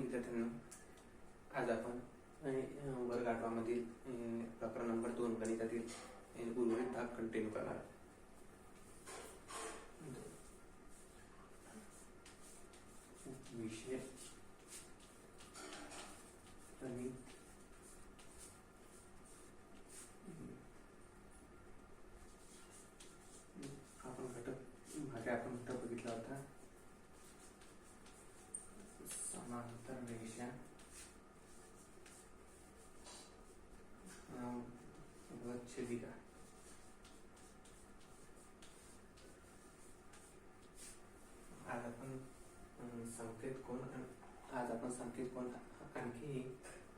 विद्यार्थ्यांनो आज आपण वर्ग आठवामधील प्रकरण नंबर दोन गणितातील उर्वरित भाग कंटिन्यू करणार विषय गणित आपण घटक मागे आपण घटक बघितला होता समांतर रेषा अं, व छेदिका आज आपण अं, संकेत कोण आज आपण संकेत कोण आणखी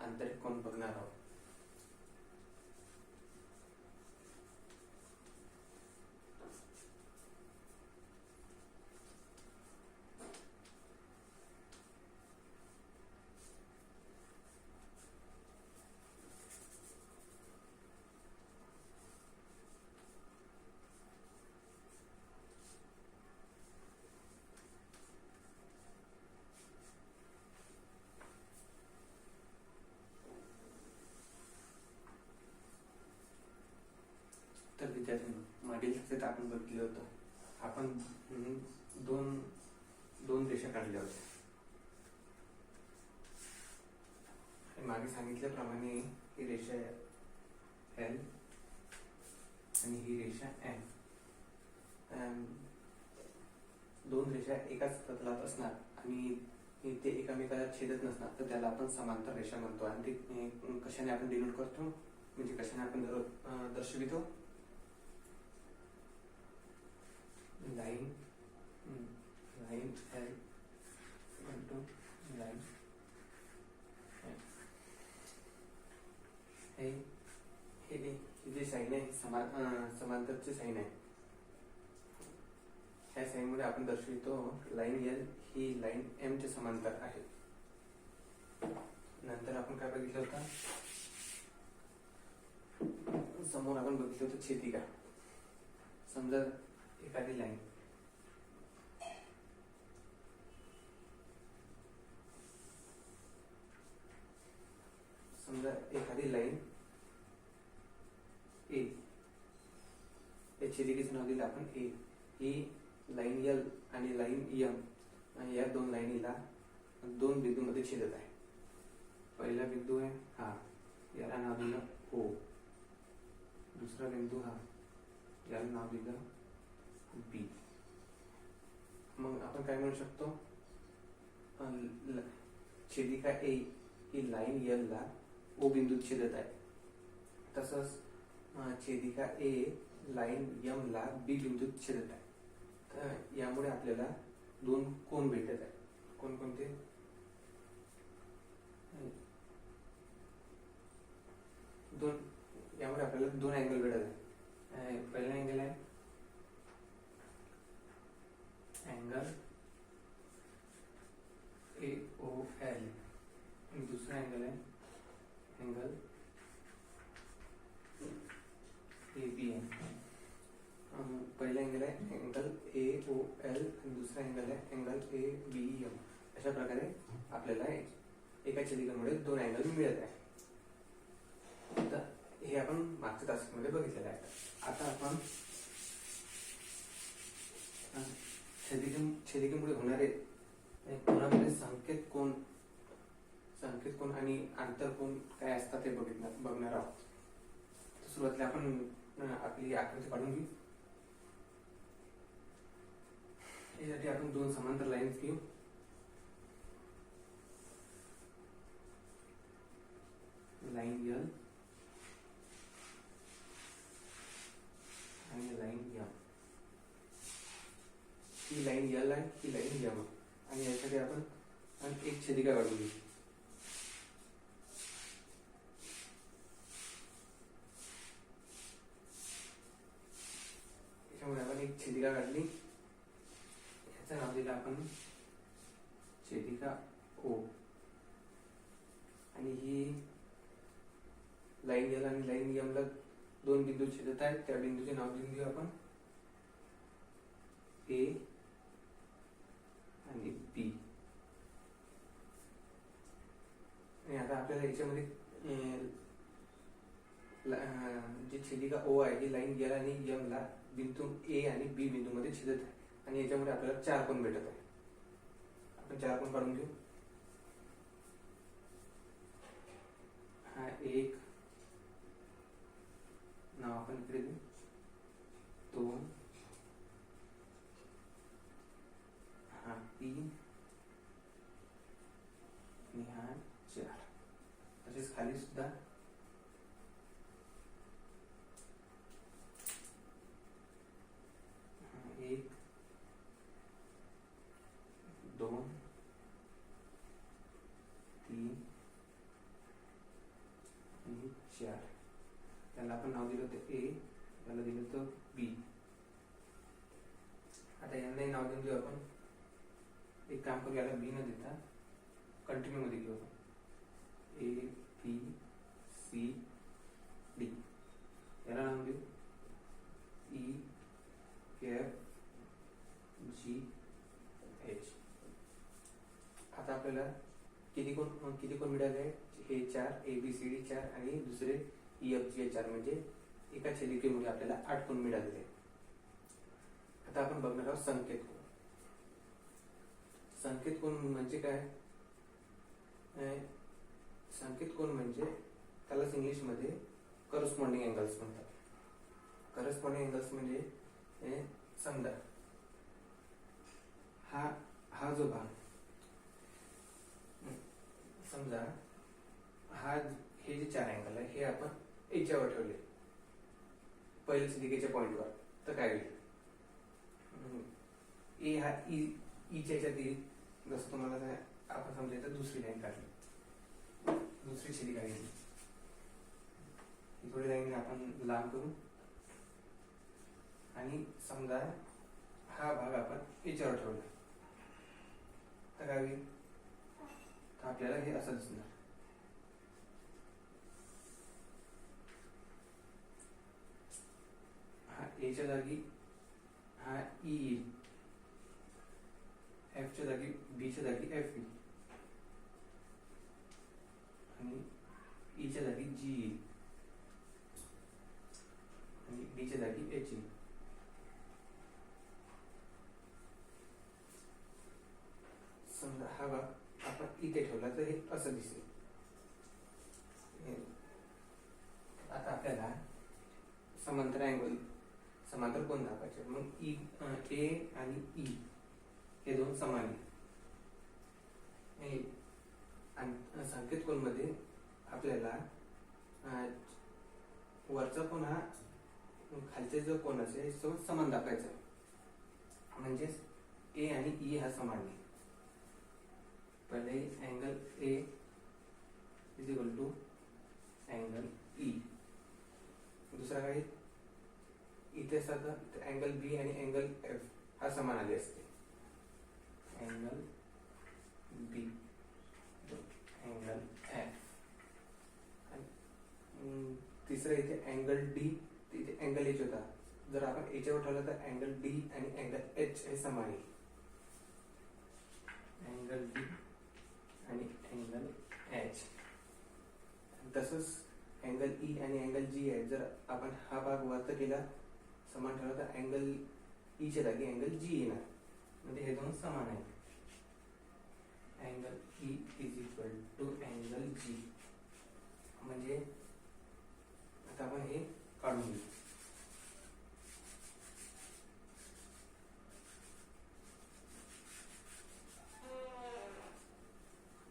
आंतरिक कोण बघणार आहोत तर विद्यार्थ्यांनो आपण बघितलं होतं. आपण दोन दोन रेषा काढल्या होत्या मागे सांगितल्याप्रमाणे ही रेषा एल आणि ही रेषा एम दोन रेषा एकाच प्रतलात असणार आणि ते एकामेकाला छेदत नसणार तर त्याला आपण समांतर रेषा म्हणतो. आणि ते कशाने आपण डिनोट करतो? म्हणजे कशाने आपण दर- दर्शवितो line line L into line हे हे हे हे जे साईन आहे समान अं, साईन आहे. ह्या साईन मध्ये आपण दर्शवितो लाईन एल ही लाईन एम चे समांतर आहे. नंतर आपण काय बघितलं होतं? समोर आपण बघितलं होतं छेदिका. समजा एखादी लाईन समजा एखादी लाईन ए या छेदिकेचं नाव दिलं आपण. ए ही लाईन एल आणि लाईन एम या दोन लाईनीला दोन बिंदूमध्ये छेदत आहे. पहिला बिंदू आहे हा. याला नाव दिलं ओ दुसरा बिंदू हा. याला नाव दिलं बी मग आपण काय म्हणू शकतो? ल- छेदिका ए ही लाईन एल ला ओ बिंदूत छेदत आहे. तसंच छेदिका ए लाईन एम ला बी बिंदूत छेदत आहे. तर यामुळे आपल्याला दोन कोण भेटत आहे. कोणकोणते दोन यामुळे आपल्याला दोन अँगल भेटत आहे. पहिला अँगल आहे. अँगल ए ओ एल दुसरा अँगल आहे. अँगल ए बी एन पहिला अँगल आहे अँगल ए ओ एल आणि दुसरा अँगल आहे अँगल ए बी एम अशा प्रकारे आपल्याला एका छेदिकामुळे दोन अँगल मिळत आहे. तर हे आपण मागच्या तासामध्ये बघितलेलं आहे. आता आपण छेदिके छेदिकेमुळे होणारे कोणामध्ये संकेत कोण संकेत कोण आणि आंतर कोण काय असतात ते बघितणार बघणार आहोत. सुरुवातीला आपण आपली आकृती काढून घेऊ. यासाठी आपण दोन समांतर लाईन्स घेऊ. लाईन यल आणि लाईन यम ही लाईन यल आहे ही लाईन यम आणि यासाठी आपण एक छेदिका काढून घेऊ. त्याच्यामुळे आपण एक छेदिका काढली. याचं नाव दिलं आपण छेदिका ओ. आणि ही लाईन एल आणि लाईन यमला दोन बिंदू छेदत आहेत. त्या बिंदूचे नाव देऊन घेऊ आपण. ए आणि बी आणि आता आपल्याला याच्यामध्ये जी छेदिका ओ आहे ही लाईन एल आणि एम ला बिंदू ए आणि बी बिंदूमध्ये छेदत आहे. आणि याच्यामध्ये आपल्याला चार कोण भेटत आहे? आपण चार कोण काढून घेऊ? हा एक नाव आपण इकडे देऊ दोन हा तीन आणि हा चार तसेच खाली सुद्धा हा, एक दोन तीन आणि चार त्याला आपण नाव दिलं होतं ए त्याला दिलं होतं बी आता यांनाही नाव देऊन देऊ आपण एक काम करू याला बी न देता कंटिन्यू मध्ये घेऊ आपण ए बी सी डी याला नाव देऊ ई एफ जी एच आता आपल्याला किती कोण किती कोण मिळाले हे चार ए बी सी डी चार आणि दुसरे ई एफ जी चार म्हणजे एका छेदिकेमुळे आपल्याला आठ कोण मिळालेले आहेत. आता आपण बघणार आहोत संकेत कोण संकेत कोण म्हणजे काय? संकेत कोण म्हणजे त्यालाच इंग्लिशमध्ये करस्पॉन्डिंग अँगल्स म्हणतात. करस्पॉन्डिंग अँगल्स म्हणजे समजा हा हा जो भाग समजा हा हे जे चार अँगल आहे हे आपण याच्यावर ठेवले. पहिल्या सिलिकेच्या पॉईंटवर तर काय होईल? ए हा ईच्या ह्याच्यात येईल. जसं तुम्हाला आपण समजा तर दुसरी लाईन काढली. दुसरी शिडी काढली. थोडी लाईन आपण लांब करू. आणि समजा हा भाग आपण याच्यावर ठेवला. तर काय होईल? तर आपल्याला हे असं दिसणार. हा एच्या जागी हा ई येईल. एफच्या जागी बीच्या जागी एफ येईल. आणि e ईच्या जागी जी येईल. आणि बीच्या जागी एच येईल. समजा हा भाग आपण इथे ठेवला तर हे असं दिसेल. आता आपल्याला समांतर अँगल समांतर कोण दाखवायचे? मग e, ई ए आणि ई हे दोन समान आहे संकेत कोणमध्ये आपल्याला वरचा कोण हा खालचे जो कोण असेल तो समान दाखवायचा. म्हणजेच ए आणि ई हा समान आहे. पहिले angle A is equal to angle E दुसरा काय इथे असतात अँगल बी आणि अँगल एफ हा समान आले असते. अँगल बी अँगल एफ तिसरं इथे अँगल डी तिथे अँगल एच होता. जर आपण याच्यावर ठेवलं तर अँगल डी आणि अँगल एच हे समान येईल अँगल डी आणि अँगल एच तसंच अँगल ई e आणि अँगल जी आहे जर आपण हा भाग वरत केला समान ठेवला तर अँगल ईच्या e जागी अँगल जी येणार. म्हणजे हे दोन समान आहेत. Angle E is equal to angle G म्हणजे आता आपण हे काढून घेऊ.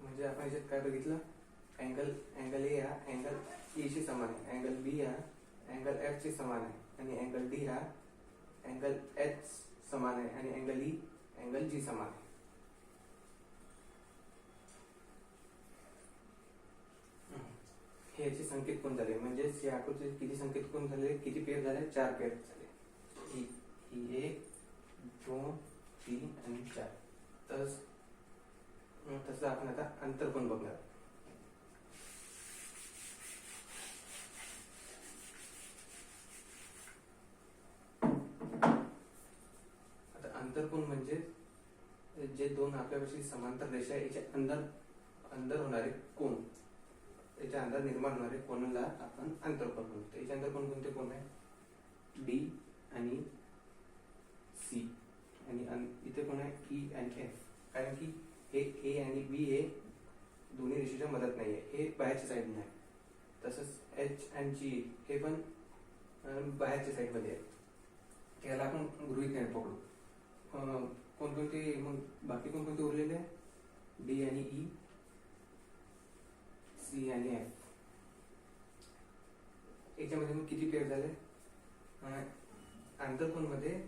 म्हणजे आपण याच्यात काय बघितलं? अँगल अँगल ए हा अँगल ई e शी समान आहे. अँगल बी हा अँगल एफ शी समान आहे. आणि अँगल डी हा अँगल एच समान आहे. आणि अँगल ई अँगल जी समान आहे. हे याचे संकेत कोण झाले? म्हणजेच या आकृतीचे किती संकेत कोण झाले? किती पेअर झाले? चार पेअर झाले. ही ही एक दोन तीन आणि चार. तस तसं आपण आता अंतर कोण बघणार आता अंतर कोण म्हणजे जे आपल्यापाशी समांतर रेषा आहे, याच्या अंदर अंदर होणारे कोण याच्या अंदर निर्माण होणारे कोणाला आपण आंतरकोन म्हणतो. त्याच्या अंदर कोणकोणते कोण आहे? डी आणि सी. आणि अन- इथे कोण आहे? ई आणि एफ. कारण की हे ए आणि बी हे दोन्ही रेषेच्या मदत नाही आहे. हे बाहेरच्या साईडने आहे. तसंच एच आणि जी हे पण बाहेरच्या साईडमध्ये आहे. याला आपण गृहित नाही पकडू. कोणकोणते मग बाकी कोणकोणते उरलेले डी आणि e. ई सी आणि एफ याच्यामध्ये मग किती पेअर झाले? अं, आंतरकोनमध्ये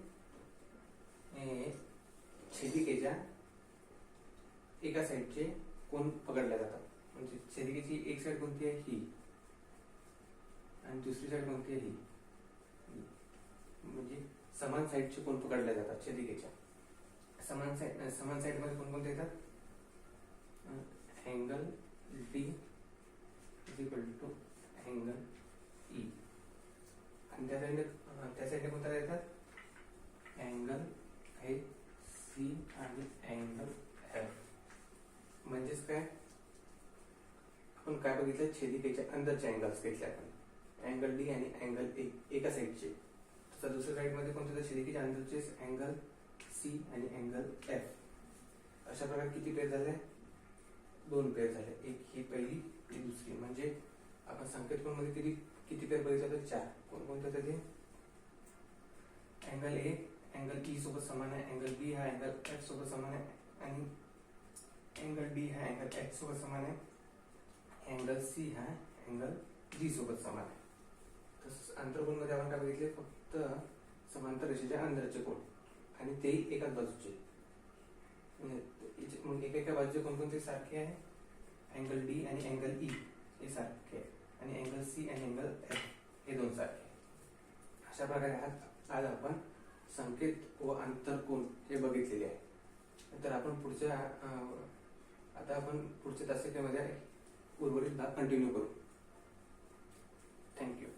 छेदिकेच्या एका साईडचे कोण पकडल्या जातात? म्हणजे छेदिकेची एक साईड कोणती आहे? ही. आणि दुसरी साईड कोणती आहे? ही. ही. म्हणजे समान साईडचे कोण पकडल्या जातात? छेदिकेच्या. समान साईड समान साईडमध्ये कोणकोणते येतात? Angle D is equal to angle E आणि त्या साईडने त्या साईडने कोणत्या येतात? अँगल हे सी आणि अँगल एफ म्हणजेच काय? आपण काय बघितलं? छेदिकेच्या अंदरचे अँगल्स घेतले आपण. अँगल डी आणि अँगल ए एका साईडचे तसं दुसऱ्या साईडमध्ये कोणते? तर छेदिकेच्या अंदरचे अँगल सी आणि अँगल एफ अशा प्रकारे किती पेर झाले? दोन पेर झाले. एक ही पहिली ही दुसरी. म्हणजे आपण संकेतकोनमध्ये किती किती पेर बघितलं तर चार. कोणकोणते त्याचे अँगल ए अँगल ई सोबत समान आहे. अँगल बी हा अँगल एफ सोबत समान आहे. आणि अँगल डी हा अँगल एच सोबत समान आहे. अँगल सी हा अँगल जी सोबत समान आहे. तसंच आंतरकोनमध्ये आपण काय बघितले? फक्त समांतर रेषेच्या अंतरचे कोण. आणि तेही एकाच बाजूचे. म्हणजे मग एका एका बाजूचे कोणकोणते सारखे आहे? अँगल डी आणि अँगल ई e हे सारखे आहे. आणि अँगल सी आणि अँगल एफ हे दोन सारखे अशा प्रकारे आज आज आपण संकेत व आंतरकोन हे बघितलेले आहे. तर आपण पुढच्या आता आपण पुढच्या तासिकेमध्ये उर्वरित भाग कंटिन्यू करू. थँक्यू